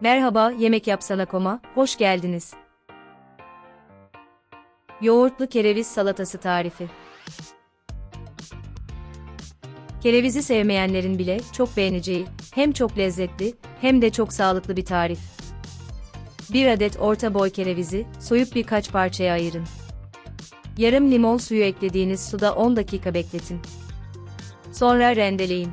Merhaba, Yemek Yapsana Koma, hoş geldiniz. Yoğurtlu kereviz salatası tarifi. Kerevizi sevmeyenlerin bile çok beğeneceği, hem çok lezzetli, hem de çok sağlıklı bir tarif. 1 adet orta boy kerevizi, soyup birkaç parçaya ayırın. Yarım limon suyu eklediğiniz suda 10 dakika bekletin. Sonra rendeleyin.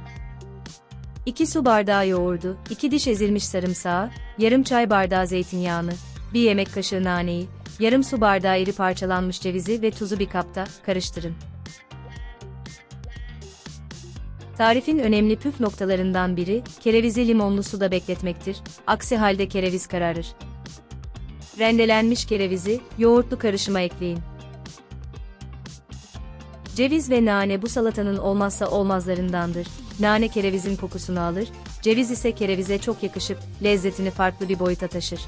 2 su bardağı yoğurdu, 2 diş ezilmiş sarımsağı, yarım çay bardağı zeytinyağını, 1 yemek kaşığı naneyi, yarım su bardağı iri parçalanmış cevizi ve tuzu bir kapta karıştırın. Tarifin önemli püf noktalarından biri, kerevizi limonlu suda bekletmektir, aksi halde kereviz kararır. Rendelenmiş kerevizi, yoğurtlu karışıma ekleyin. Ceviz ve nane bu salatanın olmazsa olmazlarındandır. Nane kerevizin kokusunu alır, ceviz ise kerevize çok yakışıp lezzetini farklı bir boyuta taşır.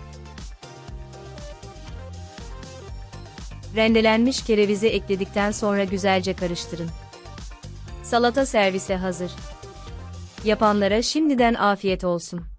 Rendelenmiş kerevizi ekledikten sonra güzelce karıştırın. Salata servise hazır. Yapanlara şimdiden afiyet olsun.